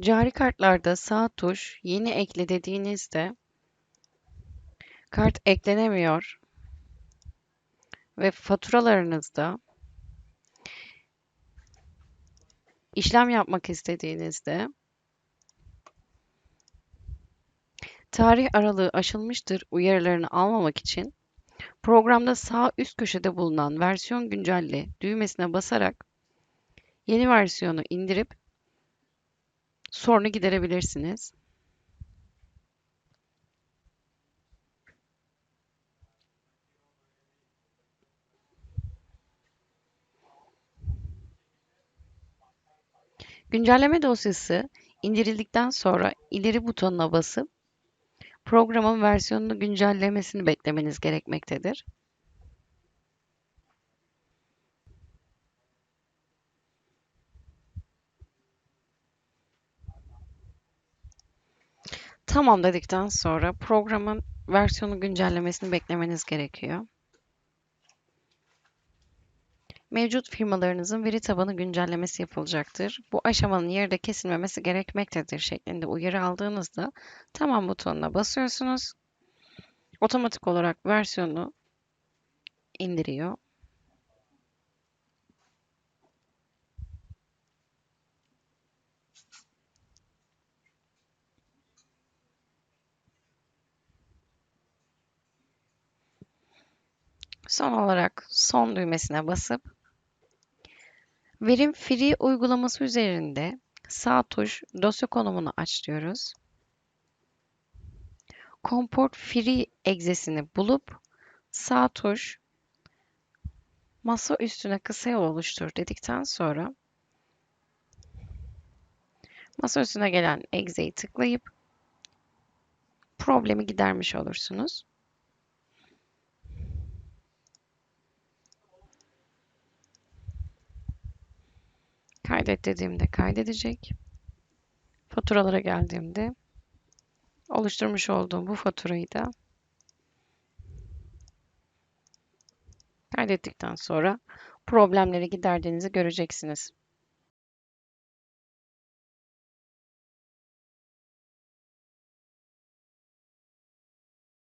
Cari kartlarda sağ tuş "Yeni ekle" dediğinizde kart eklenemiyor. Ve faturalarınızda işlem yapmak istediğinizde tarih aralığı aşılmıştır uyarılarını almamak için programda sağ üst köşede bulunan versiyon güncelle düğmesine basarak yeni versiyonu indirip sorunu giderebilirsiniz. Güncelleme dosyası indirildikten sonra ileri butonuna basıp programın versiyonunu güncellemesini beklemeniz gerekmektedir. Tamam dedikten sonra programın versiyonu güncellemesini beklemeniz gerekiyor. Mevcut firmalarınızın veri tabanı güncellemesi yapılacaktır. Bu aşamanın yerde kesilmemesi gerekmektedir şeklinde uyarı aldığınızda tamam butonuna basıyorsunuz. Otomatik olarak versiyonu indiriyor. Son olarak son düğmesine basıp Verim Free uygulaması üzerinde sağ tuş dosya konumunu aç diyoruz. Comport Free egzesini bulup sağ tuş masa üstüne kısa yol oluştur dedikten sonra masa üstüne gelen egzeyi tıklayıp problemi gidermiş olursunuz. Kaydet dediğimde kaydedecek. Faturalara geldiğimde oluşturmuş olduğum bu faturayı da kaydettikten sonra problemleri giderdiğinizi göreceksiniz.